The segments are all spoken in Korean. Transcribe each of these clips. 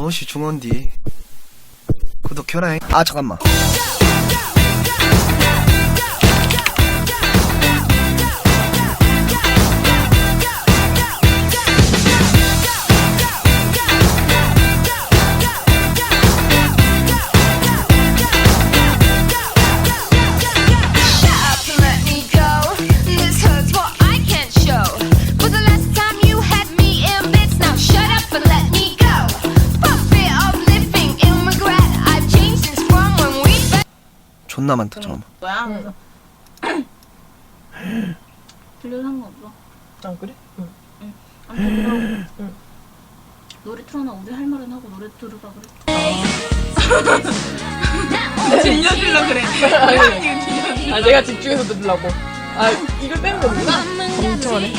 버릇이 중원디. 구독해라 아 잠깐만 존나 많다 잠깐만 뭐야? 그래서 들려도 상관없어. 아 그래? 응. 아무튼 그럼 노래 틀어놔. 우리 할 말은 하고 노래 들으라 그래. 들려주려 그래. 아 내가 집중해서 들으려고. 아 이걸 빼는 거구나. 엄청하네.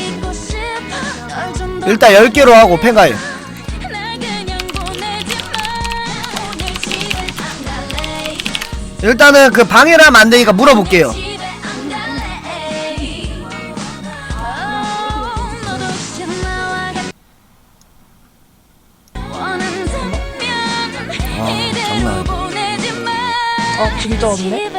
일단 10개로 하고 팬가입 일단은 그 방해를 하면 안 되니까 물어볼게요 아 장난 아니다 아 진짜 없네.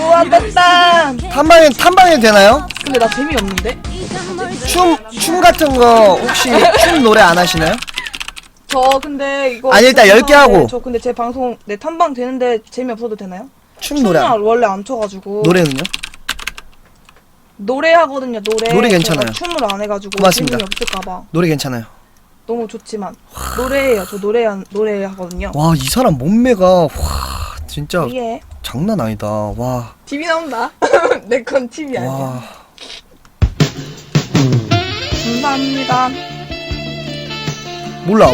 우와 뺐다. 탐방에 탐방에 되나요? 근데 나 재미없는데? 춤 춤 같은 거 혹시 춤 노래 안 하시나요? 저 근데 이거 아니, 일단 죄송한데 10개 하고. 저 근데 제 방송 내 탐방 되는데 재미 없어도 되나요? 춤 노래 춤을 원래 안 춰가지고 노래는요? 노래 하거든요 노래 노래 괜찮아요. 제가 춤을 안 해가지고 고맙습니다. 재미 없을까봐 노래 괜찮아요. 너무 좋지만 노래예요 저 노래 노래 하거든요 와 이 사람 몸매가 와 진짜 예 장난 아니다. 와 TV 나온다 내 건 TV 아니야 와. 감사합니다 몰라.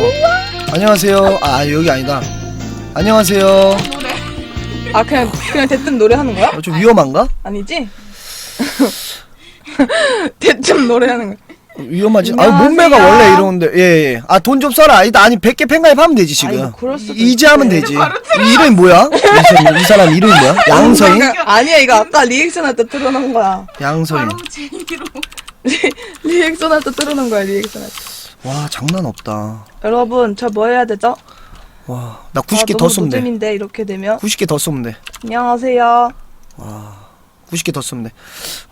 안녕하세요. 아 여기 아니다. 안녕하세요. 아 그냥 그냥 대뜸 노래 하는 거야? 어, 좀 위험한가? 아니지? 대뜸 노래 하는 거야 위험하지. 아 안녕하세요. 몸매가 원래 이러는데 예 예. 아 돈 좀 써라. 아니 아니 100개 팬가입하면 되지 지금. 그럴 수도 이제 하면. 되지. 이 이름이 뭐야? 이 사람, 이 사람 이름이 뭐야? 양서인? 아니야 이거 아까 리액션 할 때 틀어놓은 거야 양서인. 바로 재미로. 리, 리액션 할때 틀어놓은 거야 리액션 할때 와 장난 없다. 여러분 저 뭐 해야 되죠? 와 나 아, 90개 너무 더 쏘면 돼. 노잼인데 이렇게 되면 90개 더 쏘면 돼. 안녕하세요 90개 더 쏘면 돼.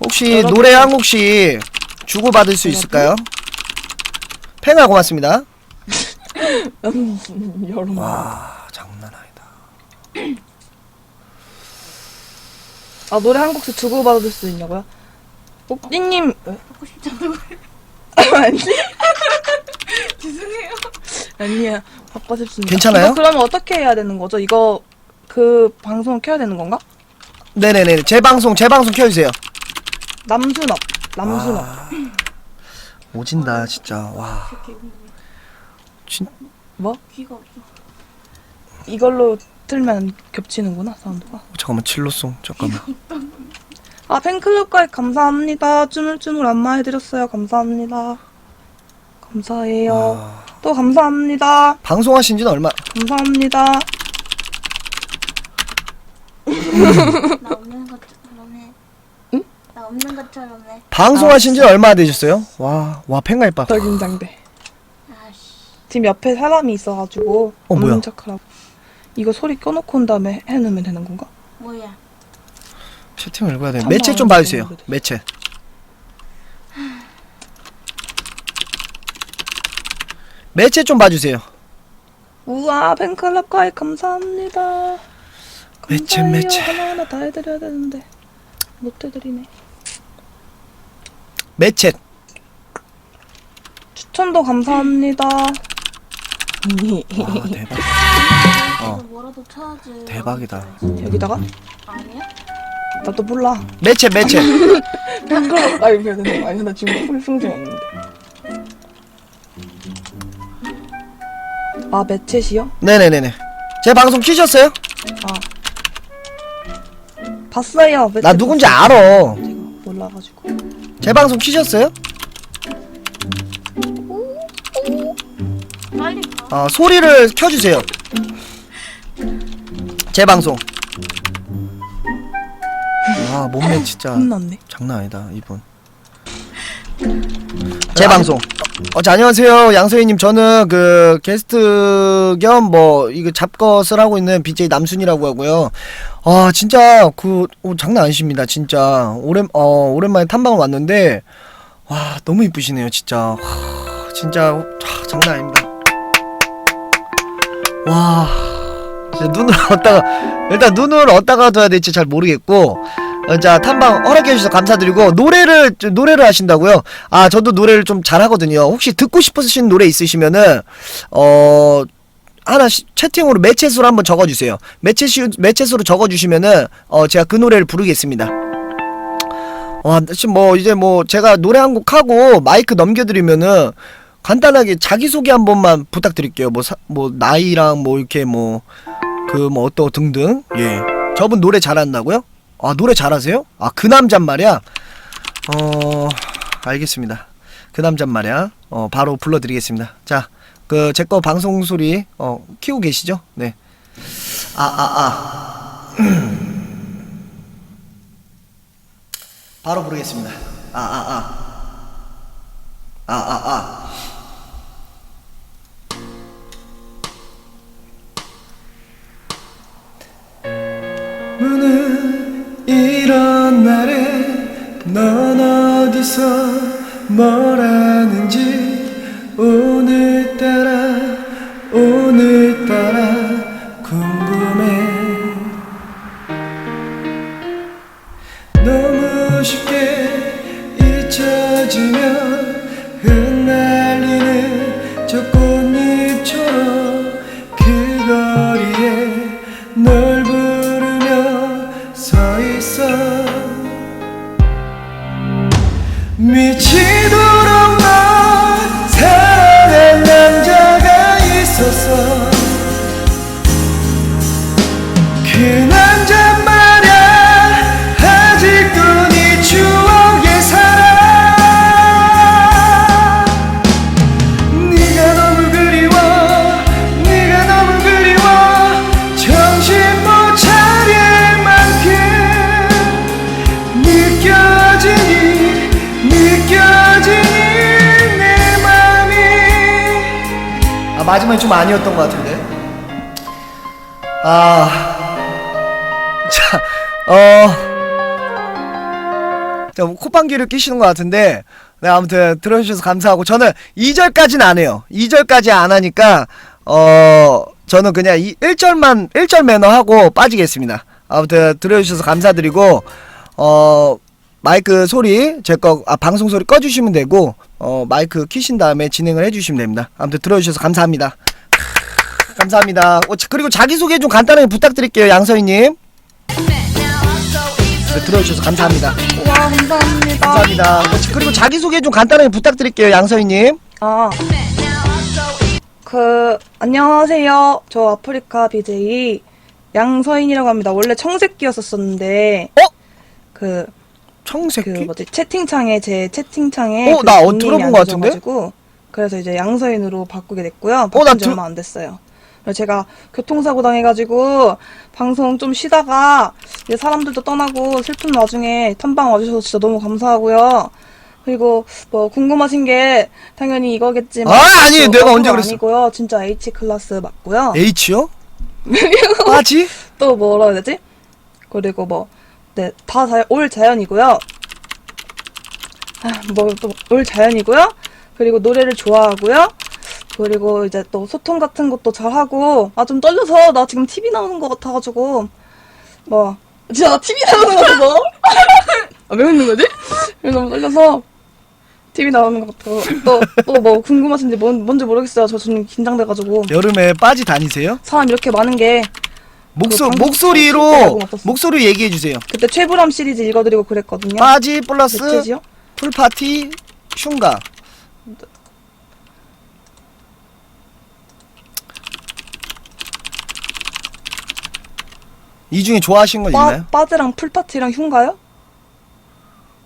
혹시 여러분. 노래 한 곡씩 주고 받을 수 있을까요? 팽아 고맙습니다. 여러분 와 장난 아니다. 아 노래 한 곡씩 주고받을 수 있냐고요? 옥디님 하고 싶지 않다고. 아니 죄송해요 아니야 바꿔 싶습니다 괜찮아요? 이거 그러면 어떻게 해야 되는 거죠? 이거 그 방송 켜야 되는 건가? 네네네 제 방송 제 방송 켜주세요. 남순업 남순업 아, 오진다 진짜 와. 진 뭐? 귀가 없어. 이걸로 틀면 겹치는구나 사운드가 잠깐만 칠로송 잠깐만. 아 팬클럽 가입 감사합니다 쭈물쭈물 안마해드렸어요 감사합니다 감사해요 와. 또 감사합니다 방송하신 지는 얼마? 감사합니다 나 없는 것처럼 해. 응? 나 없는 것처럼 해. 방송하신 지 얼마나 되셨어요? 와, 와 팽가입 봐. 더 긴장돼 아씨. 지금 옆에 사람이 있어가지고 어, 뭐야? 없는 척하라고 이거 소리 꺼놓고 온 다음에 해놓으면 되는 건가? 뭐야? 채팅을 읽어야 돼. 매체 좀 봐주세요. 매체. 매체 좀 봐주세요. 우와 팬클럽 가입 감사합니다 매체, 감사해요. 매체. 하나하나 다 해드려야 되는데 못 해드리네 매체. 추천도 감사합니다 와 대박. 어. 이거 뭐라도 쳐야지. 대박이다. 여기다가? 아니야? 나도 몰라 매체 매체. 해야 되는 거 아니야? 나 지금 풀 승진 없는데 아 매챗이요? 네네네네. 제 방송 키셨어요? 봤어요 매챗 나 누군지 봤어요. 알아. 제가 몰라가지고 제 방송 키셨어요? 빨리 가. 아 소리를 켜주세요. 제 방송. 와 몸매 진짜 혼났네 장난 아니다 이분. 제 방송. 어, 자, 안녕하세요. 양소희님. 저는 그 게스트 겸 뭐 이거 잡것을 하고 있는 BJ 남순이라고 하고요. 아, 진짜 그 어, 장난 아니십니다. 진짜 오랜 어 오랜만에 탐방을 왔는데 와 너무 이쁘시네요. 진짜. 와, 진짜 와, 장난 아닙니다. 와. 진짜 눈을 어디다가 일단 눈을 어디다가 둬야 될지 잘 모르겠고 어, 자 탐방 허락해 주셔서 감사드리고 노래를 좀 노래를 하신다고요? 아 저도 노래를 좀 잘하거든요. 혹시 듣고 싶으신 노래 있으시면은 어 하나 시- 채팅으로 매체수로 한번 적어주세요. 매체수 매체수로 적어주시면은 어 제가 그 노래를 부르겠습니다. 와 지금 뭐 이제 뭐 제가 노래 한 곡 하고 마이크 넘겨드리면은 간단하게 자기 소개 한 번만 부탁드릴게요. 뭐 사, 뭐 나이랑 뭐 이렇게 뭐그 뭐 어떠 등등 예 저분 노래 잘한다고요? 아 노래 잘하세요? 아 그 남잔 말이야? 어 알겠습니다 그 남잔 말이야 어 바로 불러드리겠습니다 자 그 제 거 방송 소리 어 키고 계시죠? 네 아 아, 아. 바로 부르겠습니다 아 아 아 아 아 아 넌 어디서 뭘 하는지 오늘따라 오늘따라 궁금해. 너무 쉽게 잊혀지면 마지막에 좀 아니었던 것 같은데 아, 자, 어, 자, 뭐 콧방귀를 끼시는 것 같은데, 네, 아무튼 들어주셔서 감사하고, 저는 2절까지는 안 해요. 2절까지 안 하니까, 어, 저는 그냥 이 1절만, 1절 매너 하고 빠지겠습니다. 아무튼 들어주셔서 감사드리고, 어, 마이크 소리, 제 거, 아, 방송 소리 꺼주시면 되고, 어, 마이크 키신 다음에 진행을 해주시면 됩니다. 아무튼 들어주셔서 감사합니다. 감사합니다. 어, 자- 그리고 자기소개 좀 간단하게 부탁드릴게요, 양서희님. 네, 들어주셔서 감사합니다. 와 감사합니다. 감사합니다. 어, 자- 그리고 자기소개 좀 간단하게 부탁드릴게요, 양서희님. 아, 그 안녕하세요. 저 아프리카 BJ 양서인이라고 합니다. 원래 청새끼였었었는데, 어? 그, 청새끼? 그 뭐지 채팅창에 제 채팅창에 어, 그 나 어, 닉네임이 들어본 안 것 같은데? 그래서 이제 양서인으로 바꾸게 됐고요. 나 바꾼 지 들- 얼마 안 됐어요. 그래서 제가 교통사고 당해가지고 방송 좀 쉬다가 이제 사람들도 떠나고 슬픈 와중에 탐방 와주셔서 진짜 너무 감사하고요. 그리고 뭐 궁금하신 게 당연히 이거겠지만 아, 아니, 또 내가 언제 그랬어? 아니고요. 진짜 H 클래스 맞고요. H요? 빠지? 또 뭐라 해야 되지? 그리고 뭐, 네, 다 올 자연이고요. 아, 뭐, 또, 올 자연이고요. 그리고 노래를 좋아하고요. 그리고 이제 또 소통 같은 것도 잘하고, 아, 좀 떨려서, 나 지금 TV 나오는 것 같아가지고, 뭐, 진짜 나 TV 나오는 것 같아서. 아, 왜 웃는 거지? 너무 떨려서, TV 나오는 것 같아요. 또, 또 뭐 궁금하신지 뭔, 뭔지 모르겠어요. 저 지금 긴장돼가지고. 여름에 빠지 다니세요? 사람 이렇게 많은 게, 목소, 방송 목소리로, 없었어. 목소리 얘기해 주세요. 그때 최불암 시리즈 읽어드리고 그랬거든요. 빠지 플러스 매체지요? 풀 파티 슝가. 이 중에 좋아하시는 거 빠, 있나요? 빠드랑 풀파티랑 흉가요?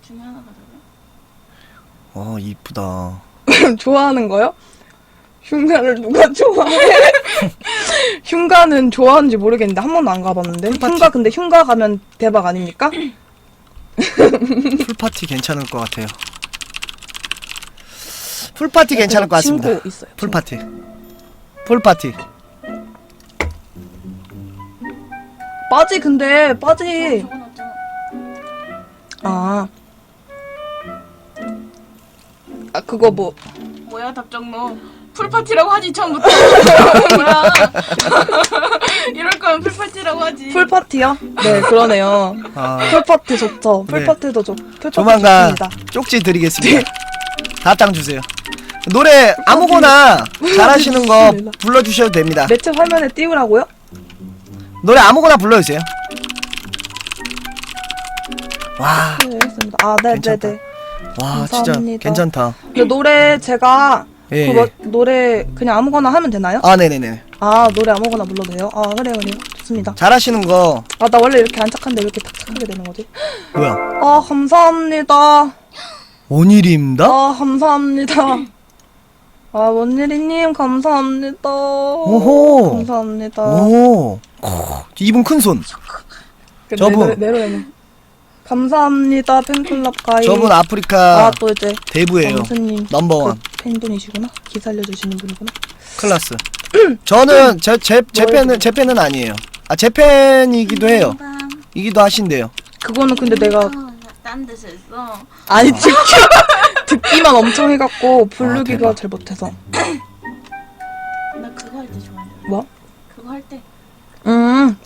중에 하나가 다르요 어, 이쁘다. 좋아하는 거요? 흉가를 누가 좋아해? 흉가는 좋아하는지 모르겠는데 한 번도 안 가봤는데 풀파티. 흉가 근데 흉가 가면 대박 아닙니까? 풀파티 괜찮을 것 같아요. 풀파티 괜찮을 것 같습니다. 친구 있어요. 풀파티. 풀파티. 빠지 근데 빠지. 아. 아 그거 뭐 뭐야 답정너 풀파티라고 하지 처음부터 뭐야 이럴 거면 풀파티라고 하지 풀 파티요? 네 그러네요. 아, 풀 파티 좋죠. 풀 네. 파티도 좋. 풀 파티 조만간 좋습니다. 쪽지 드리겠습니다. 다 땅 주세요. 노래 아무거나 잘하시는 거. 불러주셔도 됩니다. 매체 화면에 띄우라고요? 노래 아무거나 불러주세요. 와, 네, 알겠습니다. 아, 네, 네, 괜찮다. 네. 와, 진짜 감사합니다. 괜찮다. 근데 노래 제가 예. 그거 노래 그냥 아무거나 하면 되나요? 아, 네네네. 아, 노래 아무거나 불러도 돼요? 아, 그래요, 그래요. 좋습니다. 잘하시는 거 아, 나 원래 이렇게 안 착한데 왜 이렇게 딱 착하게 되는 거지? 뭐야? 아, 감사합니다. 원일입니다. 아, 감사합니다. 아, 원예리님, 감사합니다. 오호. 감사합니다. 오, 코, 이분 큰 손. 그 저분. 내로, 내로, 감사합니다, 팬클럽 가입. 저분 아프리카 아, 또 이제. 대부예요. 넘버원 그 팬분이시구나? 기사 알려주시는 분이구나? 클라스. 저는 제 제 제 팬은 제 팬은 아니에요. 아, 제 팬이기도 해요. 이기도 하신대요. 그거는 근데 내가 어, 딴 데서 했어. 아니 듣기 듣기만 엄청 해갖고 부르기가 대박. 잘 못해서 나 그거 할 때 좋아했는데. 뭐? 그거 할 때. 음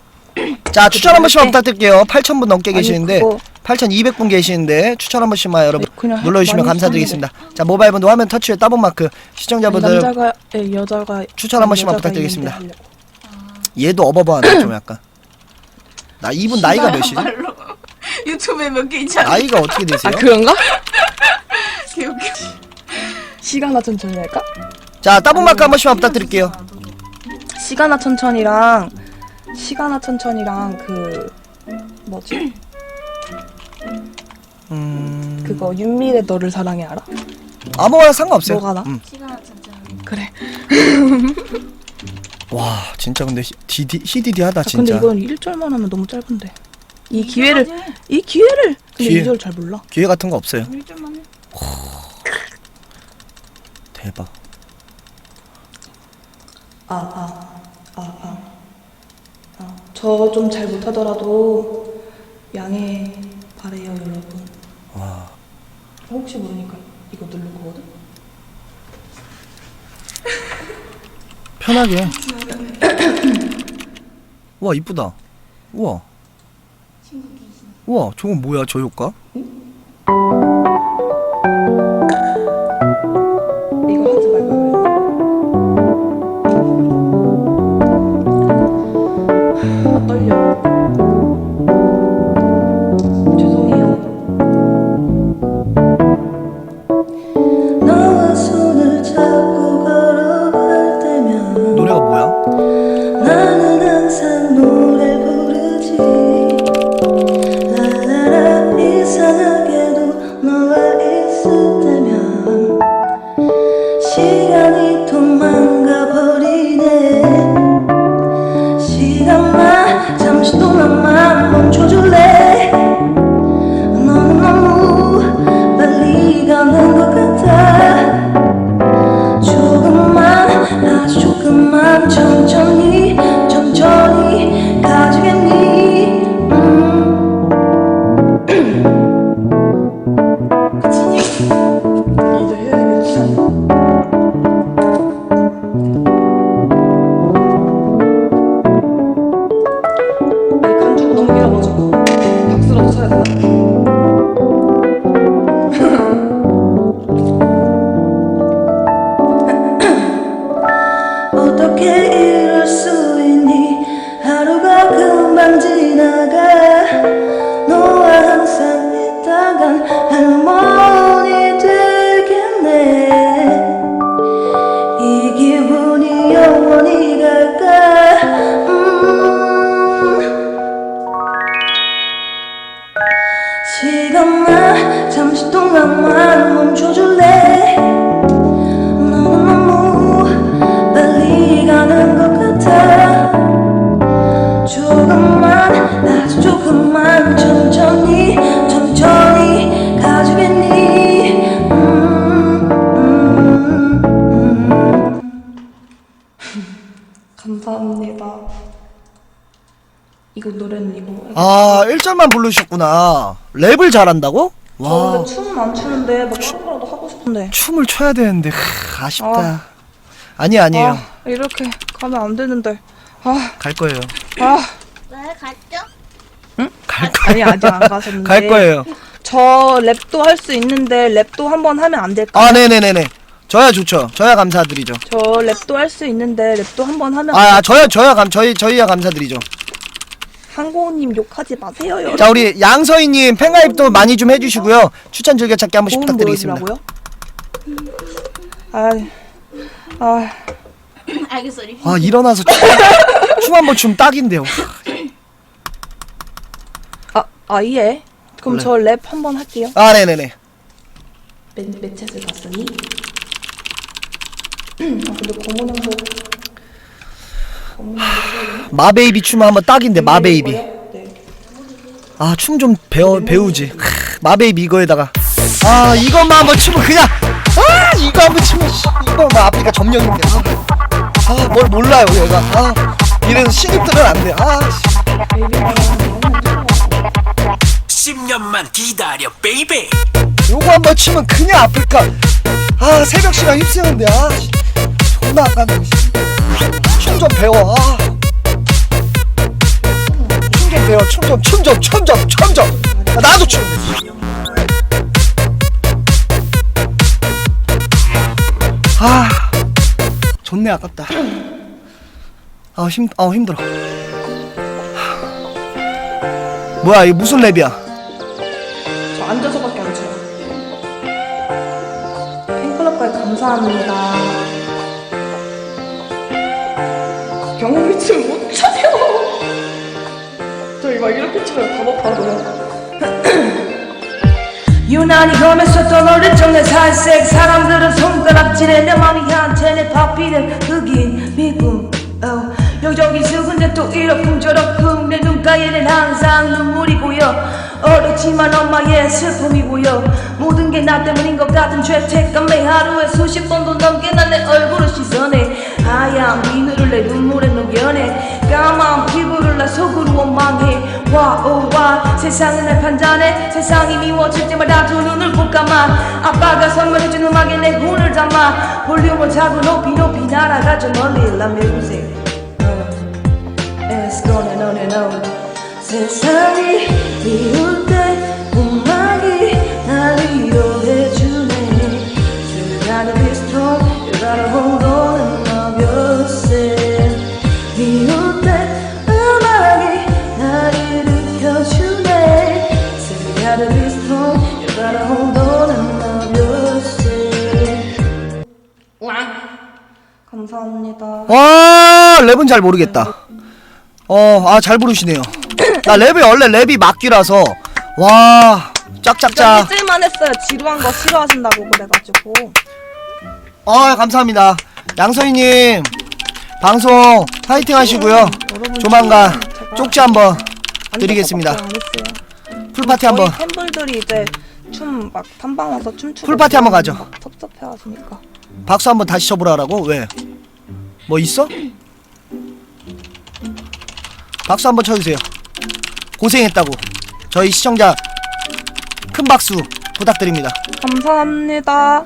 자, 추천 한 번씩만 네. 부탁드릴게요. 8,000분 넘게 아니, 계시는데 그거 8,200분 계시는데 추천 한 번씩만 여러분 그냥 눌러주시면 많이 감사드리겠습니다. 자, 모바일 분도 화면 터치에 따봉 마크 아니, 시청자분들 남자가 예, 여자가 추천 한 번씩만 여자가 부탁드리겠습니다. 하려고. 얘도 어버버하네 좀 약간. 나 이분 나이가 몇이지? 말로 유튜브에 몇 개 있잖아 나이가 어떻게 아 되세요? 그런가? 개웃겨 시간아 천천히 할까? 자, 따봉 마크 한 번씩만 부탁드릴게요. 시간아 천천히랑 시간아 천천히랑 그 뭐지? 음, 그거 윤미래 너를 사랑해 알아? 아무거나 상관없어요. 뭐가 나? 음. 시간 진짜. 그래. 와, 진짜 근데 DD, 히디디하다 아, 근데 진짜. 이건 1절만 하면 너무 짧은데. 이 기회를 이 기회를 근데 기회. 2절 잘 몰라. 기회 같은 거 없어요. 1절만 해. 대박. 아, 아, 아, 아. 아, 저좀 잘 못하더라도 양해 바래요, 여러분. 와. 혹시 모르니까 이거 누른 거거든? 편하게. 와, 이쁘다. 우와. 우와, 저건 뭐야, 저 효과? 이 시간 노래만 부르셨구나. 랩을 잘한다고? 저 와. 근데 춤은 안 추는데 뭐 다른 거라도 하고 싶은데. 춤을 춰야 되는데 크, 아쉽다. 아. 아니 아니에요. 아, 이렇게 가면 안 되는데. 아, 갈 거예요. 아. 왜 갔죠? 갈 거예요. 아니 아직 안 가셨는데. 갈 거예요. 저 랩도 할 수 있는데 랩도 한번 하면 안 될까요? 아, 네네네네. 저야 좋죠. 저야 감사드리죠. 저 랩도 할 수 있는데 랩도 한번 하면 아, 아, 저야 저야 감 저희 저희야 감사드리죠. 항고님 욕하지 마세요. 여러분. 자, 우리 양서희님 팬가입도 많이 좀 해주시고요. 추천 즐겨찾기 한 번씩 부탁드리겠습니다. 보여주라고요? 아, 아, 알겠어 리 아, 일어나서 춤 한번 추면 딱인데요. 아, 아, 예. 그럼 저 랩 한번 할게요. 아, 네네네. 매, 매챗을 봤으니. 아, 근데 고문 행복. 마베이비 춤 한번 딱인데 마베이비. 네. 아, 춤 좀 배워 배우지. 크, 마베이비 이거에다가 아, 이것만 한번 추면 그냥 아, 이거 한번 씨, 이거 뭐 아프리카 점령인데. 아, 아, 뭘 몰라요, 얘가. 아, 이래서 신입들은 안 돼. 아, 씨. 10년만 기다려 베이베 요거 한번 치면 그냥 아프리카 아 새벽 시간 휩쓰는데 아 씨. 존나 아까네 춤 좀 배워 아. 춤좀 배워 춤 좀 춤 좀 춤 좀 춤 좀 아, 나도 춤 아, 좋네 아깝다. 아 힘, 아 힘들어. 뭐야 이 무슨 랩이야? 저 앉아서밖에 안 쳐요. 팬클럽까지 감사합니다. 경험이 춤못 춰요. 저희 막 이렇게 추면 답답하고요. 유난히 검했었던 어릴 적내 살색 사람들은 손가락질해 내 맘이 한테내 바삐는 흑인 미국 어. 여기저기 수근데 또 이러쿵 저러쿵 내 눈가에는 항상 눈물이 보여 어렵지만 엄마의 슬픔이 보여 모든 게 나 때문인 것 같은 죄책감에 하루에 수십 번도 넘게 난 내 얼굴을 씻어내 하얀 비누를 내 눈물에 녹여내 까만 피부를 나 속으로 원망해. 와오와. 세상은 날 판단해. 세상이 미워질 때마다 두 눈을 꼭 감아. 아빠가 선물해준 음악에 내 혼을 담아. 볼륨을 자고 높이 높이 날아가죠. 멀리 Love music And it's going on and on. 세상이 미울 때 감사합니다. 와 랩은 잘 모르겠다. 어, 아 잘 부르시네요. 나 랩이 원래 랩이 막귀라서 와 짝짝짝. 찔만 했어요. 지루한 거 싫어하신다고 그래가지고. 아 감사합니다. 양서희님 방송 파이팅 하시고요. 여러분 조만간 제가 쪽지 한번 드리겠습니다. 밖에 안 했어요. 풀파티 저희 한번. 팬분들이 이제 춤 막 탐방 와서 춤추고 풀 파티 한번 가죠. 막 섭섭해 하시니까. 박수 한번 다시 쳐보라라고 왜? 뭐 있어? 박수 한번 쳐주세요. 고생했다고. 저희 시청자 큰 박수 부탁드립니다. 감사합니다.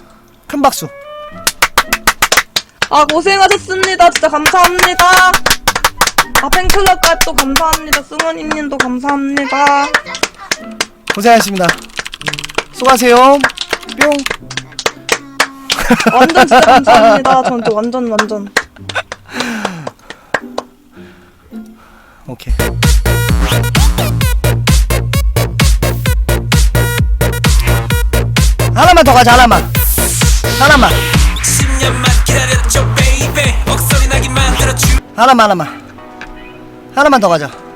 큰 박수. 아 고생하셨습니다. 진짜 감사합니다. 아 팬클럽 가또 감사합니다. 승원이님도 감사합니다. 고생하셨습니다. 수고하세요. 뿅. 완전 진짜 감사합니다. 저한테 완전 완전. 오케이. 하나만 더 가자 하나만. 하나만. 10년만 기다렸죠 베이베 목소리 나게 만들어주 하나만 하나만. 하나만 더 가자.